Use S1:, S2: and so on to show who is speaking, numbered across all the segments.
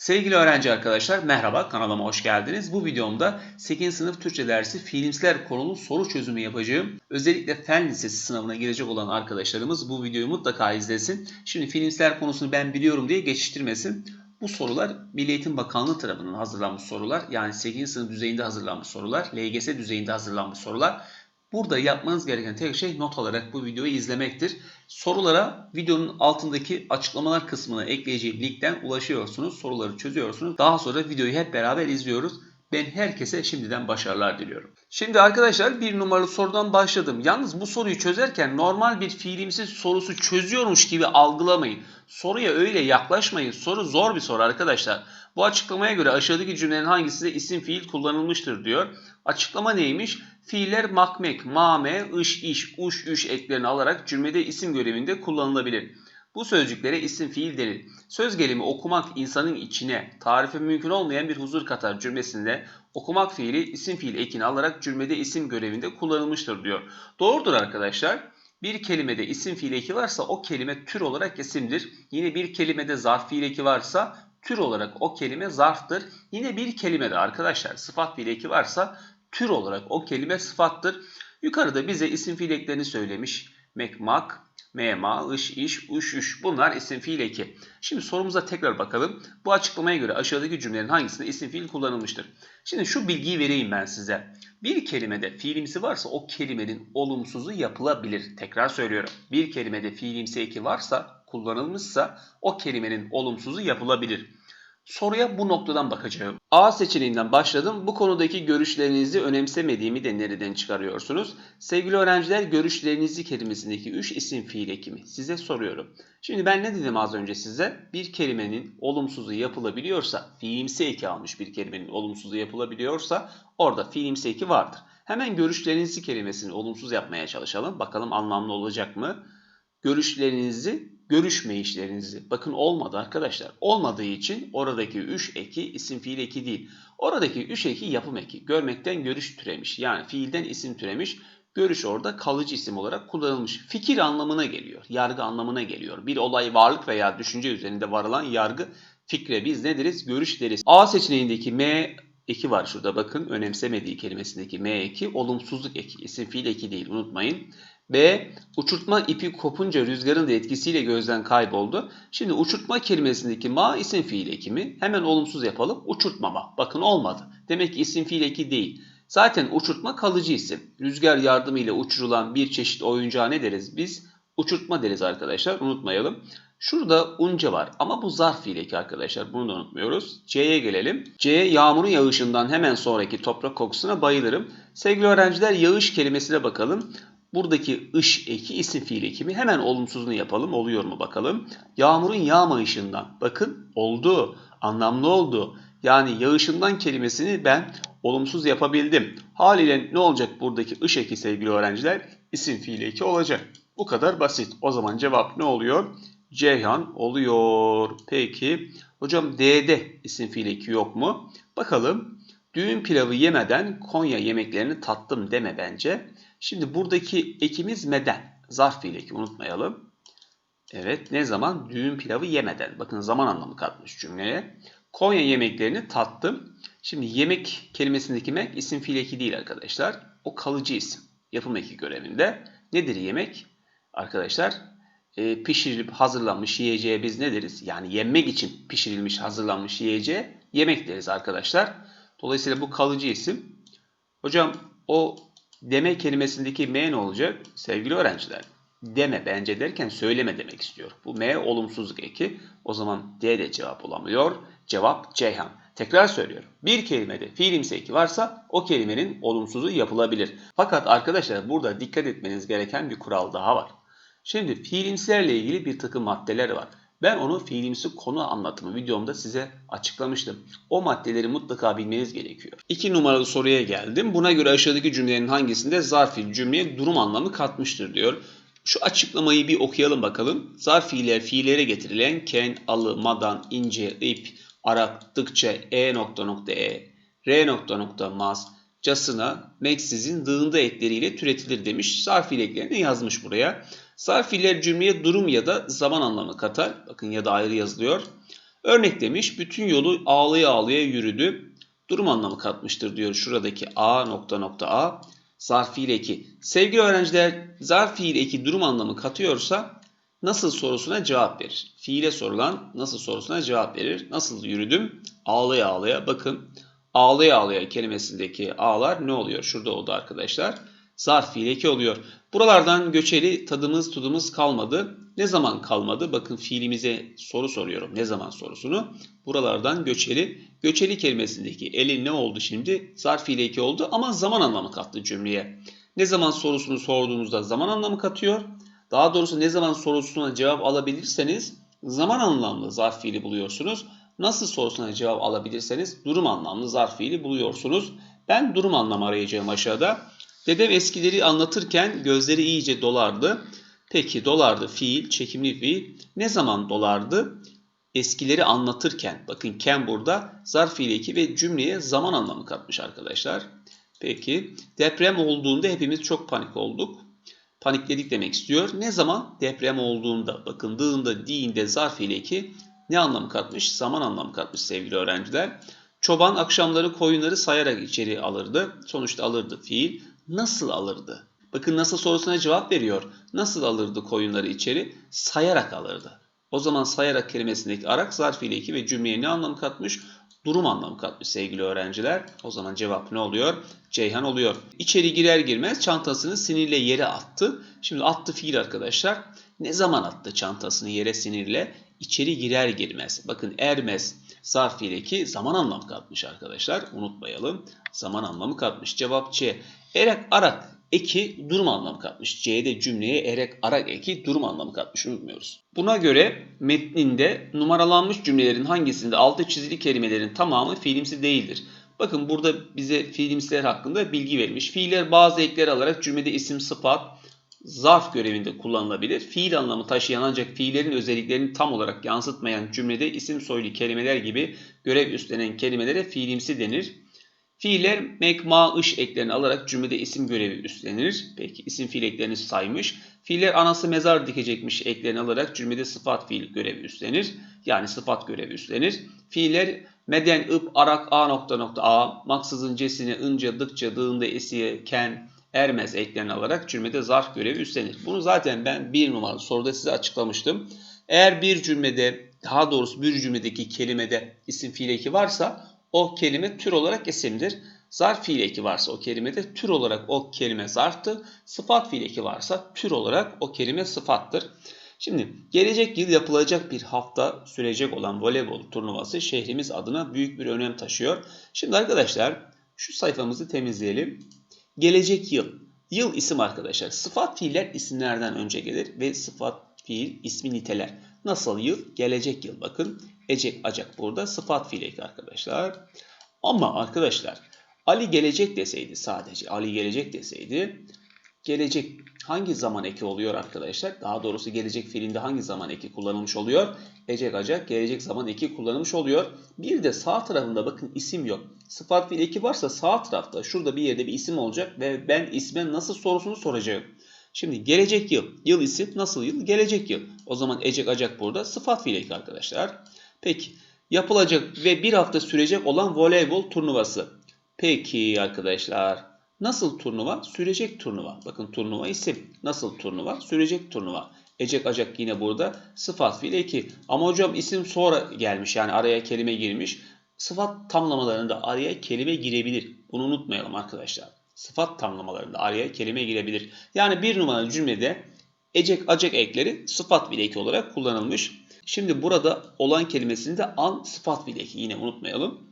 S1: Sevgili öğrenci arkadaşlar merhaba kanalıma hoş geldiniz. Bu videomda 8. sınıf Türkçe dersi fiilimsler konulu soru çözümü yapacağım. Özellikle fen lisesi sınavına girecek olan arkadaşlarımız bu videoyu mutlaka izlesin. Şimdi fiilimsler konusunu ben biliyorum diye geçiştirmesin. Bu sorular Milli Eğitim Bakanlığı tarafından hazırlanmış sorular. Yani 8. sınıf düzeyinde hazırlanmış sorular. LGS düzeyinde hazırlanmış sorular. Burada yapmanız gereken tek şey not alarak bu videoyu izlemektir. Sorulara videonun altındaki açıklamalar kısmına ekleyeceğim linkten ulaşıyorsunuz. Soruları çözüyorsunuz. Daha sonra videoyu hep beraber izliyoruz. Ben herkese şimdiden başarılar diliyorum. Şimdi arkadaşlar bir numaralı sorudan başladım. Yalnız bu soruyu çözerken normal bir fiilimsiz sorusu çözüyormuş gibi algılamayın. Soruya öyle yaklaşmayın. Soru zor bir soru arkadaşlar. Bu açıklamaya göre aşağıdaki cümlenin hangisinde isim fiil kullanılmıştır diyor. Açıklama neymiş? Fiiller makmek, mame, ış, iş, uş, üş eklerini alarak cümlede isim görevinde kullanılabilir. Bu sözcüklere isim fiil denir. Söz gelimi okumak insanın içine tarifi mümkün olmayan bir huzur katar cümlesinde okumak fiili isim fiil ekini alarak cümlede isim görevinde kullanılmıştır diyor. Doğrudur arkadaşlar. Bir kelimede isim fiil eki varsa o kelime tür olarak isimdir. Yine bir kelimede zarf fiil eki varsa tür olarak o kelime zarftır. Yine bir kelimede arkadaşlar sıfat fiil eki varsa tür olarak o kelime sıfattır. Yukarıda bize isim fiil eklerini söylemiş. Mekmak, mema, ış, iş, uş, üş bunlar isim fiil eki. Şimdi sorumuza tekrar bakalım. Bu açıklamaya göre aşağıdaki cümlelerin hangisinde isim fiil kullanılmıştır? Şimdi şu bilgiyi vereyim ben size. Bir kelimede fiilimsi varsa o kelimenin olumsuzu yapılabilir. Tekrar söylüyorum. Bir kelimede fiilimsi eki varsa, kullanılmışsa o kelimenin olumsuzu yapılabilir. Soruya bu noktadan bakacağım. A seçeneğinden başladım. Bu konudaki görüşlerinizi önemsemediğimi de nereden çıkarıyorsunuz? Sevgili öğrenciler görüşlerinizi kelimesindeki 3 isim fiil ekimi size soruyorum. Şimdi ben ne dedim az önce size? Bir kelimenin olumsuzu yapılabiliyorsa, fiilimsi eki almış bir kelimenin olumsuzu yapılabiliyorsa orada fiilimsi eki vardır. Hemen görüşlerinizi kelimesini olumsuz yapmaya çalışalım. Bakalım anlamlı olacak mı? Görüşlerinizi görüşme işlerinizi. Bakın olmadı arkadaşlar. Olmadığı için oradaki üç eki isim fiil eki değil. Oradaki üç eki yapım eki. Görmekten görüş türemiş. Yani fiilden isim türemiş. Görüş orada kalıcı isim olarak kullanılmış. Fikir anlamına geliyor. Yargı anlamına geliyor. Bir olay varlık veya düşünce üzerinde varılan yargı fikre biz ne deriz? Görüş deriz. A seçeneğindeki M eki var şurada bakın. Önemsemediği kelimesindeki M eki olumsuzluk eki. isim fiil eki değil unutmayın. B. Uçurtma ipi kopunca rüzgarın da etkisiyle gözden kayboldu. Şimdi uçurtma kelimesindeki ma isim fiil ekimi. Hemen olumsuz yapalım. Uçurtmama. Bakın olmadı. Demek ki isim fiil eki değil. Zaten uçurtma kalıcı isim. Rüzgar yardımıyla uçurulan bir çeşit oyuncağa ne deriz biz? Uçurtma deriz arkadaşlar. Unutmayalım. Şurada unca var ama bu zarf fiil eki arkadaşlar. Bunu da unutmuyoruz. C'ye gelelim. C yağmurun yağışından hemen sonraki toprak kokusuna bayılırım. Sevgili öğrenciler yağış kelimesine bakalım. Buradaki ış eki isim fiil ekimi hemen olumsuzunu yapalım. Oluyor mu bakalım. Yağmurun yağmayışından. Bakın oldu. Anlamlı oldu. Yani yağışından kelimesini ben olumsuz yapabildim. Haliyle ne olacak buradaki ış eki sevgili öğrenciler? İsim fiil eki olacak. Bu kadar basit. O zaman cevap ne oluyor? Ceyhan oluyor. Peki. Hocam D'de isim fiil eki yok mu? Bakalım. Düğün pilavı yemeden Konya yemeklerini tattım deme bence. Şimdi buradaki ekimiz meden. Zarf fiil eki unutmayalım. Evet ne zaman? Düğün pilavı yemeden. Bakın zaman anlamı katmış cümleye. Konya yemeklerini tattım. Şimdi yemek kelimesindeki mek isim fiil eki değil arkadaşlar. O kalıcı isim. Yapım eki görevinde. Nedir yemek? Arkadaşlar e, pişirilip hazırlanmış yiyeceğe biz ne deriz? Yani yenmek için pişirilmiş hazırlanmış yiyeceğe yemek deriz arkadaşlar. Dolayısıyla bu kalıcı isim. Hocam o deme kelimesindeki M ne olacak? Sevgili öğrenciler deme bence derken söyleme demek istiyor. Bu M olumsuzluk eki. O zaman D de cevap olamıyor. Cevap Ceyhan. Tekrar söylüyorum. Bir kelimede fiilimsi eki varsa o kelimenin olumsuzu yapılabilir. Fakat arkadaşlar burada dikkat etmeniz gereken bir kural daha var. Şimdi fiilimsilerle ilgili bir takım maddeler var. Ben onu fiilimsi konu anlatımı videomda size açıklamıştım. O maddeleri mutlaka bilmeniz gerekiyor. İki numaralı soruya geldim. Buna göre aşağıdaki cümlenin hangisinde zarf fiil cümleye durum anlamı katmıştır diyor. Şu açıklamayı bir okuyalım bakalım. Zarf fiiller fiillere getirilen ken, alı, madan, ince, ip, arattıkça, e nokta nokta e, r nokta nokta maz, casına, meksizin dığında ekleriyle türetilir demiş. Zarf fiil eklerini yazmış buraya. Zarf fiiller cümleye durum ya da zaman anlamı katar. Bakın ya da ayrı yazılıyor. Örnek demiş bütün yolu ağlaya ağlaya yürüdü. Durum anlamı katmıştır diyor şuradaki A nokta nokta A zarf fiil eki. Sevgili öğrenciler zarf fiil eki durum anlamı katıyorsa nasıl sorusuna cevap verir. Fiile sorulan nasıl sorusuna cevap verir. Nasıl yürüdüm? Ağlaya ağlaya bakın. Ağlaya ağlaya kelimesindeki ağlar ne oluyor? Şurada oldu arkadaşlar. Zarf fiil oluyor. Buralardan göçeli tadımız tudumuz kalmadı. Ne zaman kalmadı? Bakın fiilimize soru soruyorum. Ne zaman sorusunu? Buralardan göçeli. Göçeli kelimesindeki eli ne oldu şimdi? Zarf fiil oldu ama zaman anlamı kattı cümleye. Ne zaman sorusunu sorduğunuzda zaman anlamı katıyor. Daha doğrusu ne zaman sorusuna cevap alabilirseniz zaman anlamlı zarf fiili buluyorsunuz. Nasıl sorusuna cevap alabilirseniz durum anlamlı zarf fiili buluyorsunuz. Ben durum anlamı arayacağım aşağıda. Dedem eskileri anlatırken gözleri iyice dolardı. Peki dolardı fiil, çekimli fiil. Ne zaman dolardı? Eskileri anlatırken. Bakın ken burada zarf fiili eki ve cümleye zaman anlamı katmış arkadaşlar. Peki deprem olduğunda hepimiz çok panik olduk. Panikledik demek istiyor. Ne zaman? Deprem olduğunda. Bakın diğinde zarf fiili eki ne anlamı katmış? Zaman anlamı katmış sevgili öğrenciler. Çoban akşamları koyunları sayarak içeri alırdı. Sonuçta alırdı fiil. Nasıl alırdı? Bakın nasıl sorusuna cevap veriyor. Nasıl alırdı koyunları içeri? Sayarak alırdı. O zaman sayarak kelimesindeki arak zarf ile iki ve cümleye ne anlam katmış? Durum anlamı katmış sevgili öğrenciler. O zaman cevap ne oluyor? Ceyhan oluyor. İçeri girer girmez çantasını sinirle yere attı. Şimdi attı fiil arkadaşlar. Ne zaman attı çantasını yere sinirle? İçeri girer girmez. Bakın ermez zarf fiildeki zaman anlamı katmış arkadaşlar. Unutmayalım. Zaman anlamı katmış. Cevap C. Erek arak eki durum anlamı katmış. C'de cümleye erek arak eki durum anlamı katmış. Unutmuyoruz. Buna göre metninde numaralanmış cümlelerin hangisinde altı çizili kelimelerin tamamı fiilimsi değildir. Bakın burada bize fiilimsiler hakkında bilgi vermiş. Fiiller bazı ekler alarak cümlede isim, sıfat, zarf görevinde kullanılabilir. Fiil anlamı taşıyan ancak fiillerin özelliklerini tam olarak yansıtmayan cümlede isim soylu kelimeler gibi görev üstlenen kelimelere fiilimsi denir. Fiiller mek, ma, ış eklerini alarak cümlede isim görevi üstlenir. Peki isim fiil eklerini saymış. Fiiller anası mezar dikecekmiş eklerini alarak cümlede sıfat fiil görevi üstlenir. Yani sıfat görevi üstlenir. Fiiller meden, ıp, arak, a nokta nokta a, maksızın cesine, ınca, dıkça, dığında, esiye, ken, ermez eklerini alarak cümlede zarf görevi üstlenir. Bunu zaten ben bir numaralı soruda size açıklamıştım. Eğer bir cümlede, daha doğrusu bir cümledeki kelimede isim fiil eki varsa o kelime tür olarak isimdir. Zarf fiil eki varsa o kelimede tür olarak o kelime zarftır. Sıfat fiil eki varsa tür olarak o kelime sıfattır. Şimdi gelecek yıl yapılacak bir hafta sürecek olan voleybol turnuvası şehrimiz adına büyük bir önem taşıyor. Şimdi arkadaşlar şu sayfamızı temizleyelim. Gelecek yıl. Yıl isim arkadaşlar. Sıfat fiiller isimlerden önce gelir ve sıfat fiil ismi niteler. Nasıl yıl? Gelecek yıl. Bakın ecek acak burada sıfat fiil arkadaşlar. Ama arkadaşlar Ali gelecek deseydi sadece Ali gelecek deseydi gelecek hangi zaman eki oluyor arkadaşlar? Daha doğrusu gelecek fiilinde hangi zaman eki kullanılmış oluyor? Ecek acak gelecek zaman eki kullanılmış oluyor. Bir de sağ tarafında bakın isim yok. Sıfat fiil eki varsa sağ tarafta şurada bir yerde bir isim olacak ve ben isme nasıl sorusunu soracağım. Şimdi gelecek yıl. Yıl isim nasıl yıl? Gelecek yıl. O zaman ecek acak burada sıfat fiil eki arkadaşlar. Peki yapılacak ve bir hafta sürecek olan voleybol turnuvası. Peki arkadaşlar nasıl turnuva? Sürecek turnuva. Bakın turnuva isim. Nasıl turnuva? Sürecek turnuva. Ecek acak yine burada sıfat fiil eki. Ama hocam isim sonra gelmiş yani araya kelime girmiş. Sıfat tamlamalarında araya kelime girebilir. Bunu unutmayalım arkadaşlar. Sıfat tamlamalarında araya kelime girebilir. Yani bir numaralı cümlede ecek acak ekleri sıfat fiil eki olarak kullanılmış. Şimdi burada olan kelimesinde an sıfat fiil eki yine unutmayalım.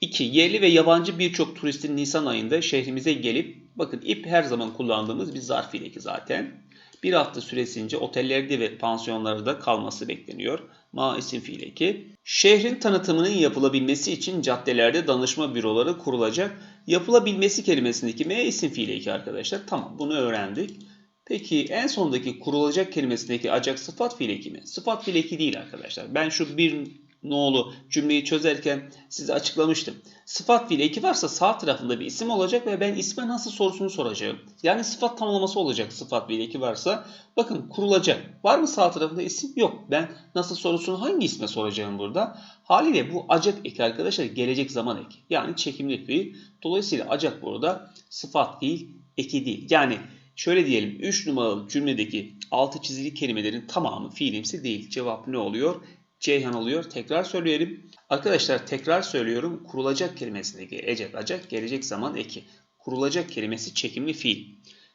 S1: 2. Yerli ve yabancı birçok turistin Nisan ayında şehrimize gelip bakın ip her zaman kullandığımız bir zarf fiil eki zaten. Bir hafta süresince otellerde ve pansiyonlarda kalması bekleniyor. Ma isim fiil eki. Şehrin tanıtımının yapılabilmesi için caddelerde danışma büroları kurulacak. Yapılabilmesi kelimesindeki M isim fiil eki arkadaşlar. Tamam bunu öğrendik. Peki en sondaki kurulacak kelimesindeki acak sıfat fiil eki mi? Sıfat fiil eki değil arkadaşlar. Ben şu bir nolu cümleyi çözerken size açıklamıştım. Sıfat fiil eki varsa sağ tarafında bir isim olacak ve ben isme nasıl sorusunu soracağım. Yani sıfat tamlaması olacak sıfat fiil eki varsa. Bakın kurulacak. Var mı sağ tarafında isim? Yok. Ben nasıl sorusunu hangi isme soracağım burada? Haliyle bu acak eki arkadaşlar gelecek zaman eki. Yani çekimli fiil. Dolayısıyla acak burada sıfat fiil eki değil. Yani şöyle diyelim 3 numaralı cümledeki altı çizili kelimelerin tamamı fiilimsi değil. Cevap ne oluyor? Ceyhan oluyor. Tekrar söyleyelim. Arkadaşlar tekrar söylüyorum. Kurulacak kelimesindeki ecek, acak, gelecek zaman eki. Kurulacak kelimesi çekimli fiil.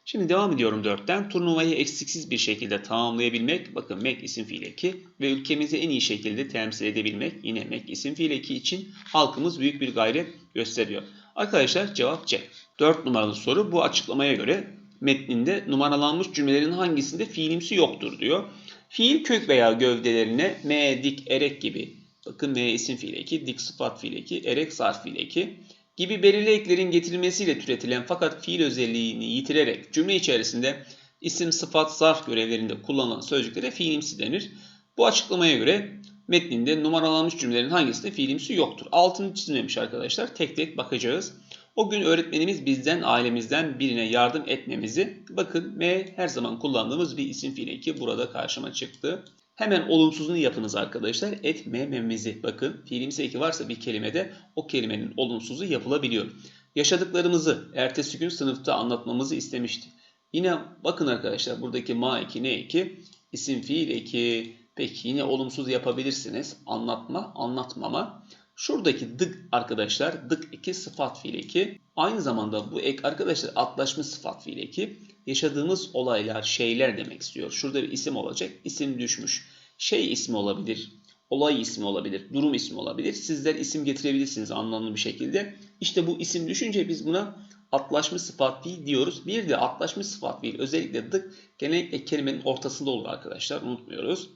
S1: Şimdi devam ediyorum 4'ten. Turnuvayı eksiksiz bir şekilde tamamlayabilmek. Bakın mek isim fiil eki ve ülkemizi en iyi şekilde temsil edebilmek. Yine mek isim fiil eki için halkımız büyük bir gayret gösteriyor. Arkadaşlar cevap C. 4 numaralı soru bu açıklamaya göre metninde numaralanmış cümlelerin hangisinde fiilimsi yoktur diyor. Fiil kök veya gövdelerine m, dik, erek gibi bakın m isim fiil eki, dik sıfat fiil eki, erek zarf fiil eki gibi belirli eklerin getirilmesiyle türetilen fakat fiil özelliğini yitirerek cümle içerisinde isim, sıfat, zarf görevlerinde kullanılan sözcüklere fiilimsi denir. Bu açıklamaya göre metninde numaralanmış cümlelerin hangisinde fiilimsi yoktur. Altını çizmemiş arkadaşlar. Tek tek bakacağız. O gün öğretmenimiz bizden ailemizden birine yardım etmemizi bakın M her zaman kullandığımız bir isim fiili ki burada karşıma çıktı. Hemen olumsuzunu yapınız arkadaşlar. Etmememizi bakın fiilimsi eki varsa bir kelimede o kelimenin olumsuzu yapılabiliyor. Yaşadıklarımızı ertesi gün sınıfta anlatmamızı istemişti. Yine bakın arkadaşlar buradaki ma eki ne eki? İsim fiil eki. Peki yine olumsuz yapabilirsiniz. Anlatma, anlatmama. Şuradaki dık arkadaşlar dık 2 sıfat fiil eki. Aynı zamanda bu ek arkadaşlar atlaşmış sıfat fiil eki. Yaşadığımız olaylar, şeyler demek istiyor. Şurada bir isim olacak. İsim düşmüş. Şey ismi olabilir. Olay ismi olabilir. Durum ismi olabilir. Sizler isim getirebilirsiniz anlamlı bir şekilde. İşte bu isim düşünce biz buna atlaşmış sıfat fiil diyoruz. Bir de atlaşmış sıfat fiil özellikle dık genellikle kelimenin ortasında olur arkadaşlar. Unutmuyoruz.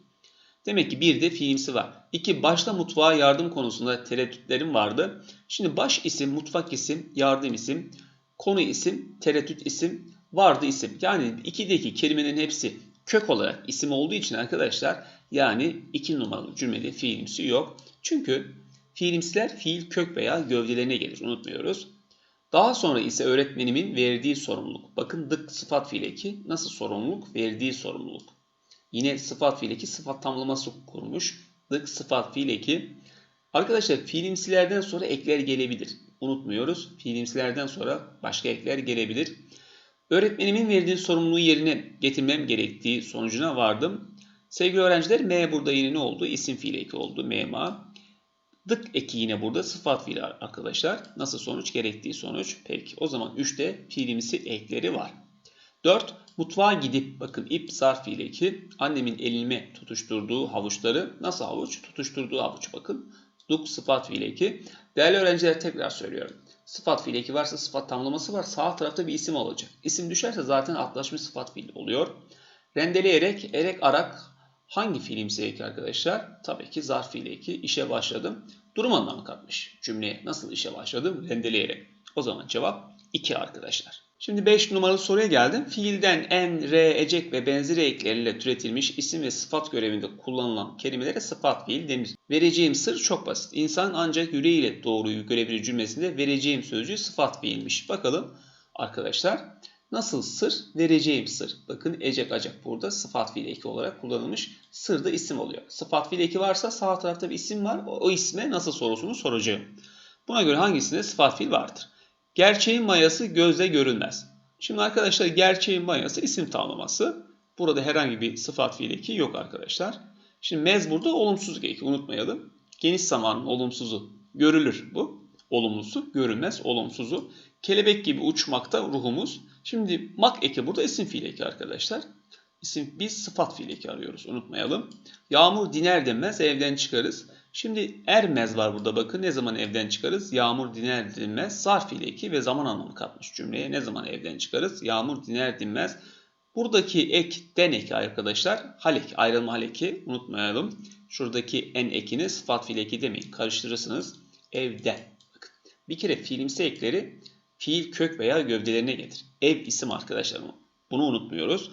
S1: Demek ki bir de fiilimsi var. İki başta mutfağa yardım konusunda tereddütlerim vardı. Şimdi baş isim, mutfak isim, yardım isim, konu isim, tereddüt isim, vardı isim. Yani ikideki kelimenin hepsi kök olarak isim olduğu için arkadaşlar yani iki numaralı cümlede fiilimsi yok. Çünkü fiilimsiler fiil kök veya gövdelerine gelir unutmuyoruz. Daha sonra ise öğretmenimin verdiği sorumluluk. Bakın dık sıfat fiil eki nasıl sorumluluk? Verdiği sorumluluk. Yine sıfat fiil eki sıfat tamlaması kurmuş. Dık sıfat fiil eki. Arkadaşlar fiilimsilerden sonra ekler gelebilir. Unutmuyoruz. Fiilimsilerden sonra başka ekler gelebilir. Öğretmenimin verdiği sorumluluğu yerine getirmem gerektiği sonucuna vardım. Sevgili öğrenciler M burada yine ne oldu? İsim fiil eki oldu. MEMA. Dık eki yine burada sıfat fiil arkadaşlar. Nasıl sonuç? Gerektiği sonuç. Peki o zaman 3'te fiilimsi ekleri var. 4. Mutfağa gidip bakın ip zarf fiil eki. Annemin elime tutuşturduğu havuçları nasıl havuç? Tutuşturduğu havuç bakın. Duk sıfat fiil eki. Değerli öğrenciler tekrar söylüyorum. Sıfat fiil eki varsa sıfat tamlaması var. Sağ tarafta bir isim olacak. İsim düşerse zaten atlaşmış sıfat fiil oluyor. Rendeleyerek, erek, arak hangi fiilimsi eki arkadaşlar? Tabii ki zarf fiil eki. İşe başladım. Durum anlamı katmış cümleye. Nasıl işe başladım? Rendeleyerek. O zaman cevap 2 arkadaşlar. Şimdi 5 numaralı soruya geldim. Fiilden en, re, ecek ve benzeri ekleriyle türetilmiş isim ve sıfat görevinde kullanılan kelimelere sıfat fiil denir. Vereceğim sır çok basit. İnsan ancak yüreğiyle doğruyu görebilir cümlesinde vereceğim sözcüğü sıfat fiilmiş. Bakalım arkadaşlar nasıl sır? Vereceğim sır. Bakın ecek acak burada sıfat fiil eki olarak kullanılmış. Sır da isim oluyor. Sıfat fiil eki varsa sağ tarafta bir isim var. O, o isme nasıl sorusunu soracağım. Buna göre hangisinde sıfat fiil vardır? Gerçeğin mayası gözle görülmez. Şimdi arkadaşlar gerçeğin mayası isim tamlaması. Burada herhangi bir sıfat fiil eki yok arkadaşlar. Şimdi mez burada olumsuz eki unutmayalım. Geniş zamanın olumsuzu görülür bu. Olumlusu görülmez olumsuzu. Kelebek gibi uçmakta ruhumuz. Şimdi mak eki burada isim fiil eki arkadaşlar. İsim, biz sıfat fiil eki arıyoruz unutmayalım. Yağmur diner denmez evden çıkarız. Şimdi ermez var burada bakın. Ne zaman evden çıkarız? Yağmur diner dinmez. Zarf ile eki ve zaman anlamı katmış cümleye. Ne zaman evden çıkarız? Yağmur diner dinmez. Buradaki ek den eki arkadaşlar. Halek ayrılma haleki unutmayalım. Şuradaki en ekini sıfat fiil eki demeyin. Karıştırırsınız. Evden. Bakın. Bir kere fiilimsi ekleri fiil kök veya gövdelerine gelir. Ev isim arkadaşlar. Bunu unutmuyoruz.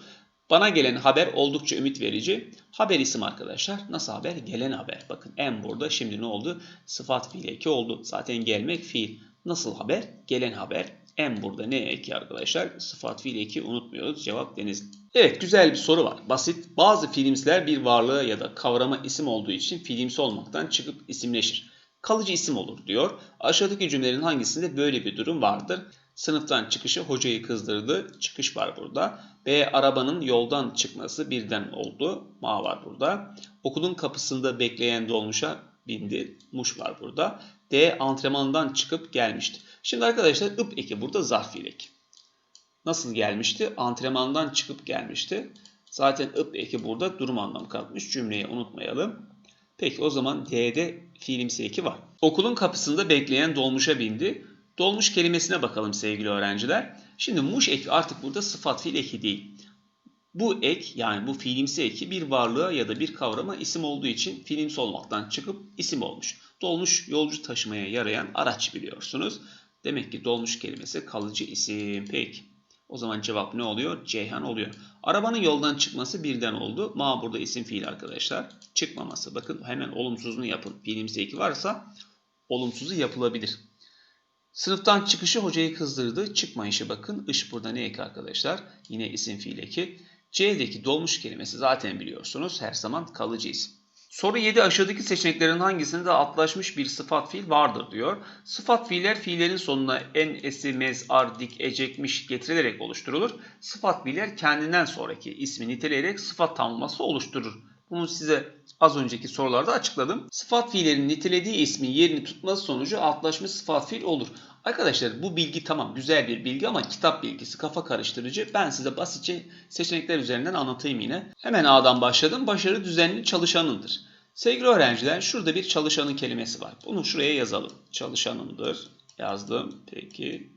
S1: Bana gelen haber oldukça ümit verici. Haber isim arkadaşlar. Nasıl haber? Gelen haber. Bakın en burada şimdi ne oldu? Sıfat fiil eki oldu. Zaten gelmek fiil. Nasıl haber? Gelen haber. En burada ne eki arkadaşlar? Sıfat fiil eki unutmuyoruz. Cevap deniz. Evet güzel bir soru var. Basit. Bazı fiilimsler bir varlığa ya da kavrama isim olduğu için fiilimsi olmaktan çıkıp isimleşir. Kalıcı isim olur diyor. Aşağıdaki cümlelerin hangisinde böyle bir durum vardır? Sınıftan çıkışı hocayı kızdırdı. Çıkış var burada. B. Arabanın yoldan çıkması birden oldu. Ma var burada. Okulun kapısında bekleyen dolmuşa bindi. Muş var burada. D. Antrenmandan çıkıp gelmişti. Şimdi arkadaşlar ıp eki burada zarf fiil eki. Nasıl gelmişti? Antrenmandan çıkıp gelmişti. Zaten ıp eki burada durum anlamı katmış. Cümleyi unutmayalım. Peki o zaman D'de fiilimsi eki var. Okulun kapısında bekleyen dolmuşa bindi. Dolmuş kelimesine bakalım sevgili öğrenciler. Şimdi muş eki artık burada sıfat fiil eki değil. Bu ek yani bu fiilimsi eki bir varlığa ya da bir kavrama isim olduğu için fiilimsi olmaktan çıkıp isim olmuş. Dolmuş yolcu taşımaya yarayan araç biliyorsunuz. Demek ki dolmuş kelimesi kalıcı isim. Peki. O zaman cevap ne oluyor? Ceyhan oluyor. Arabanın yoldan çıkması birden oldu. Ma burada isim fiil arkadaşlar. Çıkmaması. Bakın hemen olumsuzunu yapın. Fiilimsi eki varsa olumsuzu yapılabilir. Sınıftan çıkışı hocayı kızdırdı. Çıkmayışı bakın. Iş burada ne eki arkadaşlar? Yine isim fiil eki. C'deki dolmuş kelimesi zaten biliyorsunuz. Her zaman kalıcı isim. Soru 7 aşağıdaki seçeneklerin hangisinde atlaşmış bir sıfat fiil vardır diyor. Sıfat fiiller fiillerin sonuna en, esi, mez, ar, dik, ecekmiş getirilerek oluşturulur. Sıfat fiiller kendinden sonraki ismi niteleyerek sıfat tamlaması oluşturur. Bunu size az önceki sorularda açıkladım. Sıfat fiillerin nitelediği ismin yerini tutması sonucu altlaşmış sıfat fiil olur. Arkadaşlar bu bilgi tamam güzel bir bilgi ama kitap bilgisi kafa karıştırıcı. Ben size basitçe seçenekler üzerinden anlatayım yine. Hemen A'dan başladım. Başarı düzenli çalışanındır. Sevgili öğrenciler şurada bir çalışanın kelimesi var. Bunu şuraya yazalım. Çalışanındır. Yazdım. Peki.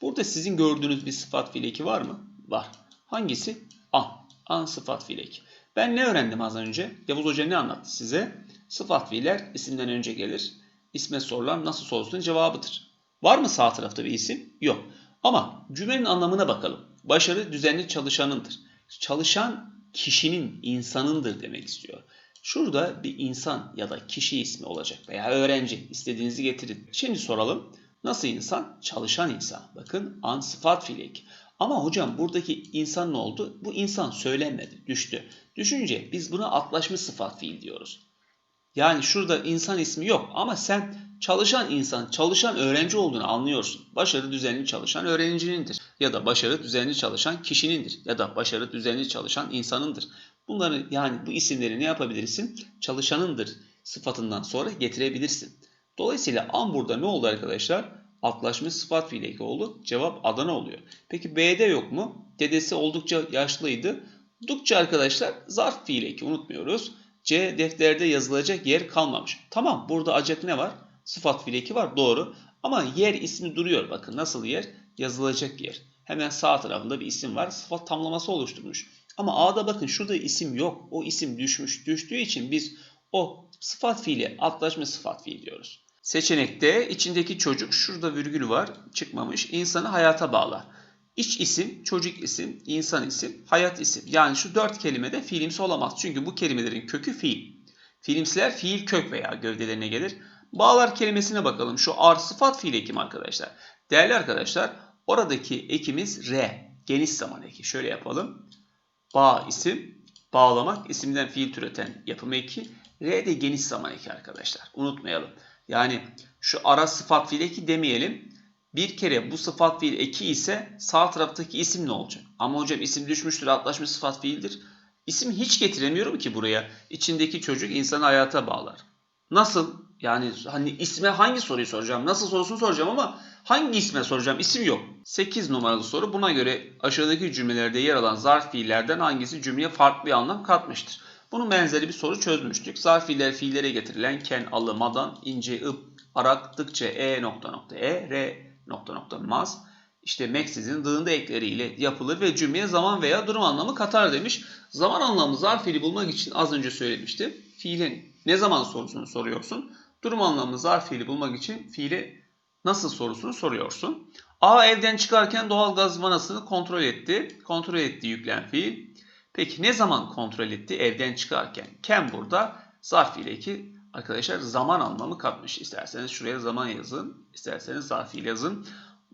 S1: Burada sizin gördüğünüz bir sıfat fiil eki var mı? Var. Hangisi? An. An sıfat fiil eki. Ben ne öğrendim az önce? Yavuz Hoca ne anlattı size? Sıfat fiiller isimden önce gelir. İsme sorulan nasıl sorulsun cevabıdır. Var mı sağ tarafta bir isim? Yok. Ama cümlenin anlamına bakalım. Başarı düzenli çalışanındır. Çalışan kişinin, insanındır demek istiyor. Şurada bir insan ya da kişi ismi olacak veya öğrenci. istediğinizi getirin. Şimdi soralım. Nasıl insan? Çalışan insan. Bakın an sıfat fiilek. Ama hocam buradaki insan ne oldu? Bu insan söylenmedi, düştü. Düşünce biz buna atlaşmış sıfat fiil diyoruz. Yani şurada insan ismi yok ama sen çalışan insan, çalışan öğrenci olduğunu anlıyorsun. Başarı düzenli çalışan öğrencinindir. Ya da başarı düzenli çalışan kişinindir. Ya da başarı düzenli çalışan insanındır. Bunları yani bu isimleri ne yapabilirsin? Çalışanındır sıfatından sonra getirebilirsin. Dolayısıyla an burada ne oldu arkadaşlar? Atlaşmış sıfat fiil eki oldu. Cevap Adana oluyor. Peki B'de yok mu? Dedesi oldukça yaşlıydı. Dukça arkadaşlar zarf fiil eki unutmuyoruz. C defterde yazılacak yer kalmamış. Tamam burada acep ne var? Sıfat fiil eki var doğru. Ama yer ismi duruyor. Bakın nasıl yer? Yazılacak yer. Hemen sağ tarafında bir isim var. Sıfat tamlaması oluşturmuş. Ama A'da bakın şurada isim yok. O isim düşmüş. Düştüğü için biz o sıfat fiili atlaşma sıfat fiil diyoruz. Seçenekte içindeki çocuk şurada virgül var çıkmamış. İnsanı hayata bağlar. İç isim, çocuk isim, insan isim, hayat isim. Yani şu dört kelimede fiilimsi olamaz. Çünkü bu kelimelerin kökü fiil. Fiilimsiler fiil kök veya gövdelerine gelir. Bağlar kelimesine bakalım. Şu ar sıfat fiil ekim arkadaşlar. Değerli arkadaşlar oradaki ekimiz re. Geniş zaman eki. Şöyle yapalım. Bağ isim, bağlamak isimden fiil türeten yapım eki. Re de geniş zaman eki arkadaşlar. Unutmayalım. Yani şu ara sıfat fiil eki demeyelim. Bir kere bu sıfat fiil eki ise sağ taraftaki isim ne olacak? Ama hocam isim düşmüştür, atlaşmış sıfat fiildir. İsim hiç getiremiyorum ki buraya. İçindeki çocuk insanı hayata bağlar. Nasıl? Yani hani isme hangi soruyu soracağım? Nasıl sorusunu soracağım ama hangi isme soracağım? İsim yok. 8 numaralı soru. Buna göre aşağıdaki cümlelerde yer alan zarf fiillerden hangisi cümleye farklı bir anlam katmıştır? Bunun benzeri bir soru çözmüştük. Zarf fiiller fiillere getirilen ken, alı, madan, ince, ıp, arak, dıkça, e nokta nokta e, re nokta nokta maz. İşte meksizin dığında ekleriyle yapılır ve cümleye zaman veya durum anlamı katar demiş. Zaman anlamı zarf fiili bulmak için az önce söylemiştim. Fiilin ne zaman sorusunu soruyorsun. Durum anlamı zarf fiili bulmak için fiile Nasıl sorusunu soruyorsun. A evden çıkarken doğalgaz vanasını kontrol etti. Kontrol etti yüklem fiil. Peki ne zaman kontrol etti? Evden çıkarken. Ken burada zarf ile ki arkadaşlar zaman anlamı katmış. İsterseniz şuraya zaman yazın. isterseniz zarf ile yazın.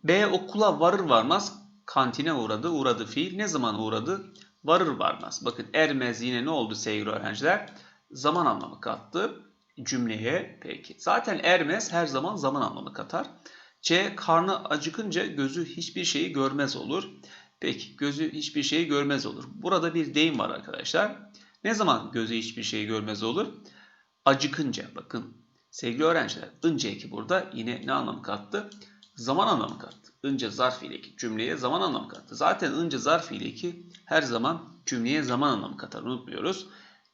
S1: B okula varır varmaz kantine uğradı. Uğradı fiil. Ne zaman uğradı? Varır varmaz. Bakın ermez yine ne oldu sevgili öğrenciler? Zaman anlamı kattı cümleye. Peki. Zaten ermez her zaman zaman anlamı katar. C. Karnı acıkınca gözü hiçbir şeyi görmez olur. Peki gözü hiçbir şeyi görmez olur. Burada bir deyim var arkadaşlar. Ne zaman gözü hiçbir şeyi görmez olur? Acıkınca. Bakın sevgili öğrenciler. Önce eki burada yine ne anlamı kattı? Zaman anlamı kattı. Önce zarf ile ki cümleye zaman anlamı kattı. Zaten önce zarf ile ki her zaman cümleye zaman anlamı katar. Unutmuyoruz.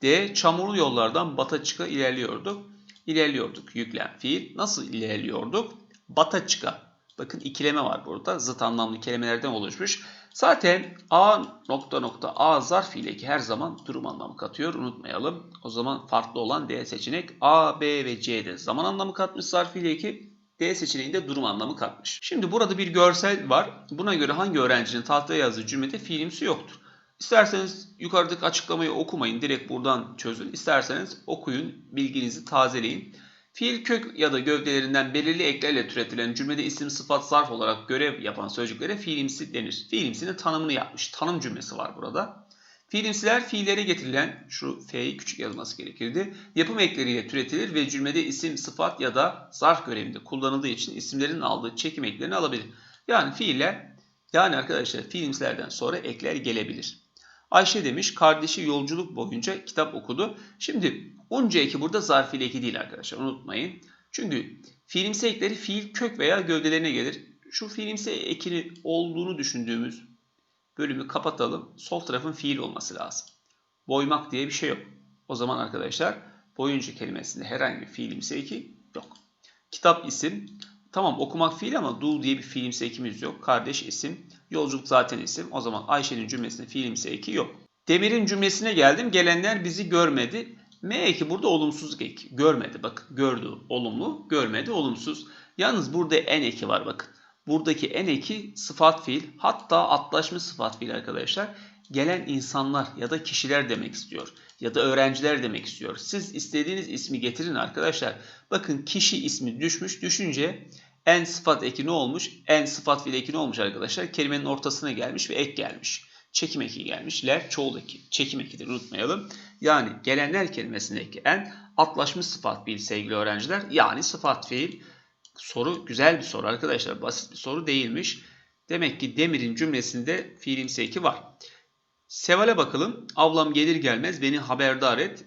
S1: D. Çamurlu yollardan bata çıka ilerliyorduk. İlerliyorduk. Yüklem fiil. Nasıl ilerliyorduk? Bata çıka. Bakın ikileme var burada. Zıt anlamlı kelimelerden oluşmuş. Zaten A nokta nokta A zarf ile ki her zaman durum anlamı katıyor. Unutmayalım. O zaman farklı olan D seçenek. A, B ve C'de zaman anlamı katmış zarf ile ki D seçeneğinde durum anlamı katmış. Şimdi burada bir görsel var. Buna göre hangi öğrencinin tahtaya yazdığı cümlede fiilimsi yoktur. İsterseniz yukarıdaki açıklamayı okumayın. Direkt buradan çözün. İsterseniz okuyun. Bilginizi tazeleyin. Fiil kök ya da gövdelerinden belirli eklerle türetilen cümlede isim sıfat zarf olarak görev yapan sözcüklere fiilimsi denir. Fiilimsinin tanımını yapmış. Tanım cümlesi var burada. Fiilimsiler fiillere getirilen, şu F'yi küçük yazması gerekirdi, yapım ekleriyle türetilir ve cümlede isim, sıfat ya da zarf görevinde kullanıldığı için isimlerin aldığı çekim eklerini alabilir. Yani fiiller, yani arkadaşlar fiilimsilerden sonra ekler gelebilir. Ayşe demiş kardeşi yolculuk boyunca kitap okudu. Şimdi onca eki burada zarf ile eki değil arkadaşlar unutmayın. Çünkü fiilimsi ekleri fiil kök veya gövdelerine gelir. Şu fiilimsi ekini olduğunu düşündüğümüz bölümü kapatalım. Sol tarafın fiil olması lazım. Boymak diye bir şey yok. O zaman arkadaşlar boyunca kelimesinde herhangi bir fiilimsi eki yok. Kitap isim. Tamam okumak fiil ama do diye bir fiilimsi ekimiz yok. Kardeş isim. Yolculuk zaten isim. O zaman Ayşe'nin cümlesinde fiilimsi eki yok. Demir'in cümlesine geldim. Gelenler bizi görmedi. M eki burada olumsuzluk eki. Görmedi. Bak gördü olumlu. Görmedi olumsuz. Yalnız burada en eki var bakın. Buradaki en eki sıfat fiil. Hatta atlaşmış sıfat fiil arkadaşlar. Gelen insanlar ya da kişiler demek istiyor. Ya da öğrenciler demek istiyor. Siz istediğiniz ismi getirin arkadaşlar. Bakın kişi ismi düşmüş. Düşünce en sıfat eki ne olmuş? En sıfat fiil eki ne olmuş arkadaşlar? Kelimenin ortasına gelmiş ve ek gelmiş. Çekim eki gelmiş. Ler çoğul eki. Çekim ekidir unutmayalım. Yani gelenler kelimesindeki en atlaşmış sıfat fiil sevgili öğrenciler. Yani sıfat fiil. Soru güzel bir soru arkadaşlar. Basit bir soru değilmiş. Demek ki Demir'in cümlesinde fiilimsi eki var. Seval'e bakalım. Ablam gelir gelmez beni haberdar et.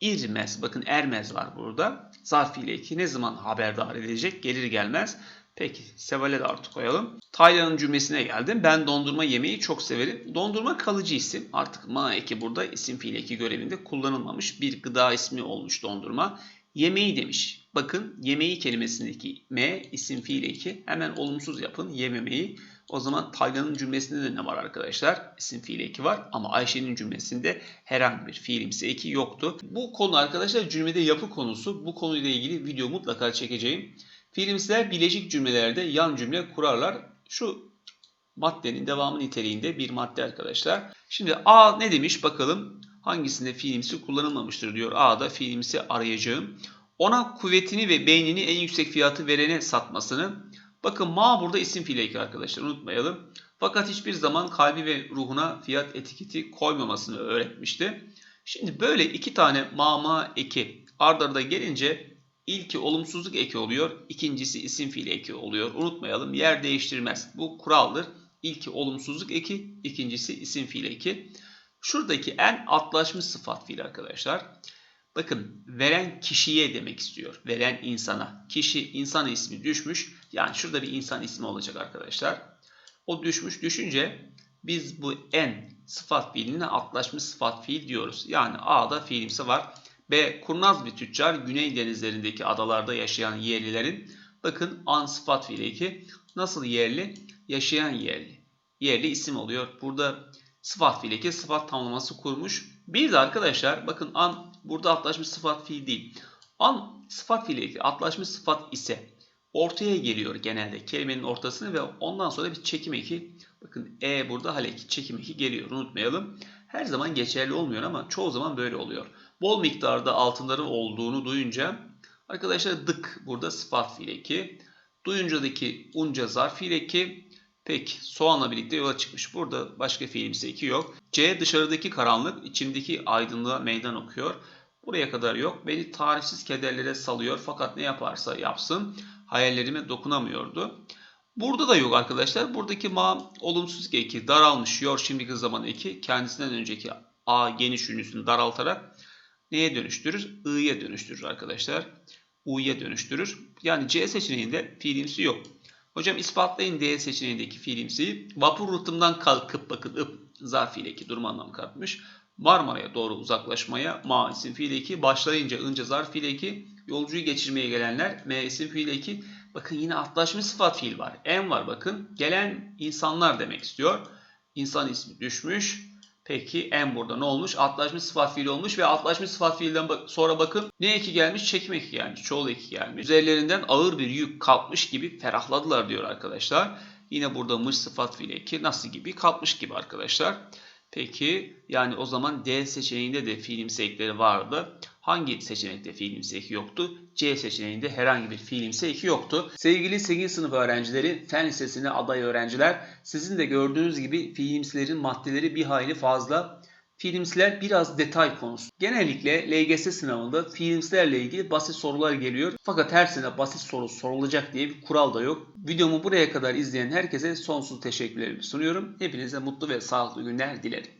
S1: İrmez. Bakın ermez var burada. Zarf ile ne zaman haberdar edecek? Gelir gelmez. Peki Seval'e de artık koyalım. Taylan'ın cümlesine geldim. Ben dondurma yemeyi çok severim. Dondurma kalıcı isim. Artık ma eki burada isim fiil eki görevinde kullanılmamış bir gıda ismi olmuş dondurma. Yemeği demiş. Bakın yemeği kelimesindeki me isim fiil eki hemen olumsuz yapın yememeyi. O zaman Taylan'ın cümlesinde de ne var arkadaşlar? İsim fiil eki var ama Ayşe'nin cümlesinde herhangi bir fiilimsi eki yoktu. Bu konu arkadaşlar cümlede yapı konusu. Bu konuyla ilgili video mutlaka çekeceğim. Fiilimsiler bileşik cümlelerde yan cümle kurarlar. Şu maddenin devamı niteliğinde bir madde arkadaşlar. Şimdi A ne demiş bakalım hangisinde fiilimsi kullanılmamıştır diyor. A'da fiilimsi arayacağım. Ona kuvvetini ve beynini en yüksek fiyatı verene satmasını. Bakın ma burada isim fiil eki arkadaşlar unutmayalım. Fakat hiçbir zaman kalbi ve ruhuna fiyat etiketi koymamasını öğretmişti. Şimdi böyle iki tane ma ma eki ardarda arda gelince ilki olumsuzluk eki oluyor. ikincisi isim fiil eki oluyor. Unutmayalım yer değiştirmez. Bu kuraldır. İlki olumsuzluk eki, ikincisi isim fiil eki. Şuradaki en atlaşmış sıfat fiil arkadaşlar. Bakın veren kişiye demek istiyor. Veren insana. Kişi insan ismi düşmüş. Yani şurada bir insan ismi olacak arkadaşlar. O düşmüş düşünce biz bu en sıfat fiiline atlaşmış sıfat fiil diyoruz. Yani A'da fiilimsi var. B. Kurnaz bir tüccar Güney denizlerindeki adalarda yaşayan yerlilerin bakın an sıfat fiili 2 nasıl yerli? Yaşayan yerli. Yerli isim oluyor. Burada sıfat fiili 2 sıfat tamlaması kurmuş. Bir de arkadaşlar bakın an burada atlaşmış sıfat fiil değil. An sıfat fiili 2 atlaşmış sıfat ise ortaya geliyor genelde kelimenin ortasına ve ondan sonra bir çekim eki. Bakın E burada hal eki, çekim eki geliyor unutmayalım. Her zaman geçerli olmuyor ama çoğu zaman böyle oluyor. Bol miktarda altınların olduğunu duyunca arkadaşlar dık burada sıfat fiil eki. Duyuncadaki unca zarf fiil eki. Peki soğanla birlikte yola çıkmış. Burada başka fiilimsi eki yok. C dışarıdaki karanlık içimdeki aydınlığa meydan okuyor. Buraya kadar yok. Beni tarifsiz kederlere salıyor fakat ne yaparsa yapsın hayallerime dokunamıyordu. Burada da yok arkadaşlar. Buradaki ma olumsuz eki daralmış. Yor şimdiki zaman eki kendisinden önceki a geniş ünlüsünü daraltarak neye dönüştürür? i'ye dönüştürür arkadaşlar. u'ya dönüştürür. Yani C seçeneğinde fiilimsi yok. Hocam ispatlayın D seçeneğindeki fiilimsiyi. Vapur rıhtımdan kalkıp bakın ıp zarf fiileki durum anlamı katmış. Marmara'ya doğru uzaklaşmaya ma isim fiil eki başlayınca ınca zarf fiil eki yolcuyu geçirmeye gelenler m isim fiil eki bakın yine atlaşmış sıfat fiil var en var bakın gelen insanlar demek istiyor İnsan ismi düşmüş peki en burada ne olmuş? Atlaşmış sıfat fiil olmuş ve atlaşmış sıfat fiilden bak- sonra bakın ne eki gelmiş? Çekim eki gelmiş çoğul eki gelmiş. Üzerlerinden ağır bir yük kalkmış gibi ferahladılar diyor arkadaşlar. Yine burada mış sıfat fiil eki nasıl gibi? Kalkmış gibi arkadaşlar. Peki yani o zaman D seçeneğinde de fiilimsi ekleri vardı. Hangi seçenekte fiilimsi eki yoktu? C seçeneğinde herhangi bir fiilimsi eki yoktu. Sevgili 8. sınıf öğrencileri, fen lisesine aday öğrenciler, sizin de gördüğünüz gibi fiilimsilerin maddeleri bir hayli fazla. Fiilimsiler biraz detay konusu. Genellikle LGS sınavında fiilimsilerle ilgili basit sorular geliyor. Fakat her sene basit soru sorulacak diye bir kural da yok. Videomu buraya kadar izleyen herkese sonsuz teşekkürlerimi sunuyorum. Hepinize mutlu ve sağlıklı günler dilerim.